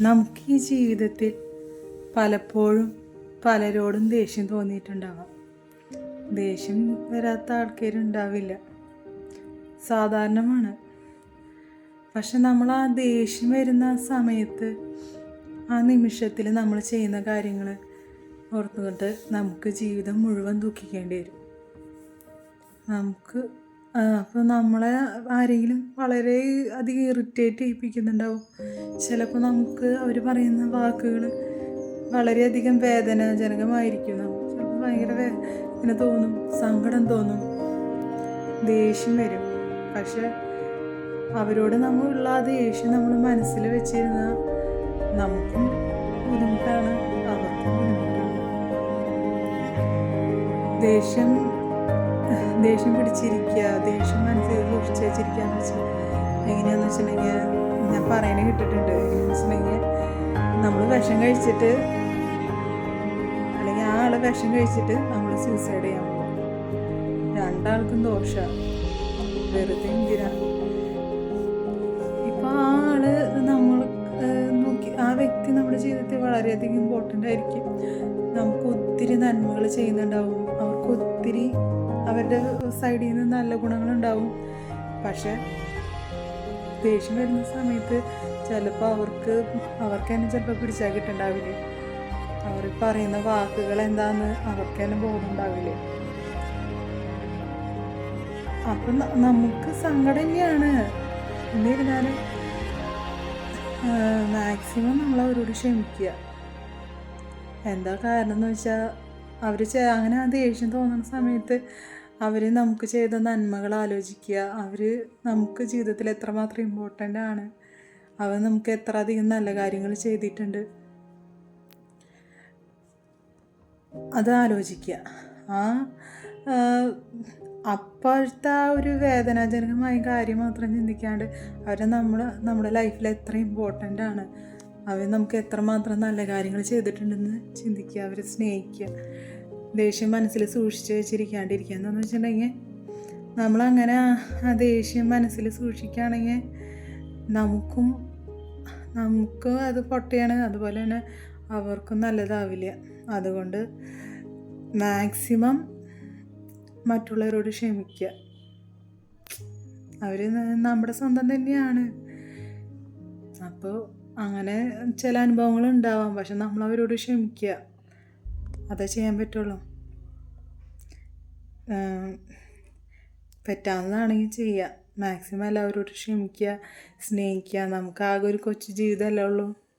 നമുക്ക് ഈ ജീവിതത്തിൽ പലപ്പോഴും പലരോടും ദേഷ്യം തോന്നിയിട്ടുണ്ടാവാം. ദേഷ്യം വരാത്ത ആൾക്കാരുണ്ടാവില്ല. സാധാരണമാണ്. പക്ഷെ നമ്മൾ ആ ദേഷ്യം വരുന്ന സമയത്ത് ആ നിമിഷത്തിൽ നമ്മൾ ചെയ്യുന്ന കാര്യങ്ങൾ ഓർത്തുകൊണ്ട് നമുക്ക് ജീവിതം മുഴുവൻ ദുഃഖിക്കേണ്ടി വരും. നമുക്ക് അപ്പോൾ നമ്മളെ ആരെങ്കിലും വളരെ അധികം ഇറിറ്റേറ്റ് ചെയ്യിപ്പിക്കുന്നുണ്ടാവും. ചിലപ്പോൾ നമുക്ക് അവർ പറയുന്ന വാക്കുകൾ വളരെയധികം വേദനാജനകമായിരിക്കും. നമുക്ക് ചിലപ്പോൾ ഭയങ്കര വേ ഇങ്ങനെ തോന്നും സങ്കടം തോന്നും ദേഷ്യം വരും. പക്ഷെ അവരോട് നമ്മളുള്ള ആ ദേഷ്യം നമ്മൾ മനസ്സിൽ വെച്ചിരുന്നാൽ നമുക്കും ബുദ്ധിമുട്ടാണ് അവർക്കും ബുദ്ധിമുട്ടാണ്. ദേഷ്യം ദേഷ്യം പിടിച്ചിരിക്കുക ദേഷ്യം മനസ്സിൽ സൂക്ഷിച്ച് വെച്ചിരിക്കുകയെന്ന് വെച്ചാൽ എങ്ങനെയാണെന്ന് വെച്ചിട്ടുണ്ടെങ്കിൽ ഞാൻ പറയണ കിട്ടിയിട്ടുണ്ട് എങ്ങനെയാണെന്ന് വെച്ചിട്ടുണ്ടെങ്കിൽ നമ്മൾ വിഷം കഴിച്ചിട്ട് അല്ലെങ്കിൽ ആ ആൾ വിഷം കഴിച്ചിട്ട് നമ്മൾ സൂസൈഡ് ചെയ്യാൻ പോകും രണ്ടാൾക്കും ദോഷമാണ് വെറുതെ എന്തിനാ? ഇപ്പം ആ ആൾ നമ്മൾ നോക്കി ആ വ്യക്തി നമ്മുടെ ജീവിതത്തിൽ വളരെയധികം ഇമ്പോർട്ടന്റ് ആയിരിക്കും. നമുക്ക് ഒത്തിരി നന്മകൾ ചെയ്യുന്നുണ്ടാവും. അവർക്ക് ഒത്തിരി അവരുടെ സൈഡിൽ നിന്ന് നല്ല ഗുണങ്ങളുണ്ടാവും. പക്ഷെ ദേഷ്യം വരുന്ന സമയത്ത് ചിലപ്പോൾ അവർക്ക് അവർക്ക് തന്നെ ചിലപ്പോൾ പിടിച്ചാൽ കിട്ടുന്നുണ്ടാവില്ലേ അവർ പറയുന്ന വാക്കുകൾ എന്താന്ന് അവർക്ക് തന്നെ ബോധമുണ്ടാവില്ലേ? അപ്പം നമുക്ക് സങ്കടം തന്നെയാണ്. എന്നിരുന്നാലും മാക്സിമം നമ്മൾ അവരോട് ക്ഷമിക്കുക. എന്താ കാരണം എന്ന് വെച്ചാൽ അവർ അങ്ങനെ ദേഷ്യം തോന്നുന്ന സമയത്ത് അവർ നമുക്ക് ചെയ്ത നന്മകൾ ആലോചിക്കുക. അവർ നമുക്ക് ജീവിതത്തിൽ എത്രമാത്രം ഇമ്പോർട്ടന്റ് ആണ്. അവർ നമുക്ക് എത്ര അധികം നല്ല കാര്യങ്ങൾ ചെയ്തിട്ടുണ്ട്. അത് ആലോചിക്കുക. ആ ആ, അപ്പോഴത്തെ ആ ഒരു വേദനാജനകമായ കാര്യം മാത്രം ചിന്തിക്കാണ്ട് അവരെ നമ്മൾ നമ്മുടെ ലൈഫിൽ എത്ര ഇമ്പോർട്ടന്റ് ആണ്. അവർ നമുക്ക് എത്രമാത്രം നല്ല കാര്യങ്ങൾ ചെയ്തിട്ടുണ്ടെന്ന് ചിന്തിക്കുക അവരെ സ്നേഹിക്കുക ദേഷ്യം മനസ്സിൽ സൂക്ഷിച്ച് വെച്ചിരിക്കാണ്ടിരിക്കുക. എന്താണെന്ന് വെച്ചിട്ടുണ്ടെങ്കിൽ നമ്മളങ്ങനെ ആ ദേഷ്യം മനസ്സിൽ സൂക്ഷിക്കുകയാണെങ്കിൽ നമുക്കും നമുക്ക് അത് പൊട്ടയാണ്. അതുപോലെ തന്നെ അവർക്കും നല്ലതാവില്ല. അതുകൊണ്ട് മാക്സിമം മറ്റുള്ളവരോട് ക്ഷമിക്കുക. അവർ നമ്മുടെ സ്വന്തം തന്നെയാണ്. അപ്പോൾ അങ്ങനെ ചില അനുഭവങ്ങൾ ഉണ്ടാവാം. പക്ഷെ നമ്മൾ അവരോട് ക്ഷമിക്കുക. അതേ ചെയ്യാൻ പറ്റുള്ളൂ. പറ്റാവുന്നതാണെങ്കിൽ ചെയ്യുക. മാക്സിമം എല്ലാവരോടും ക്ഷമിക്കുക സ്നേഹിക്കുക. നമുക്ക് ആകെ ഒരു കൊച്ചു ജീവിതമല്ലേ ഉള്ളൂ.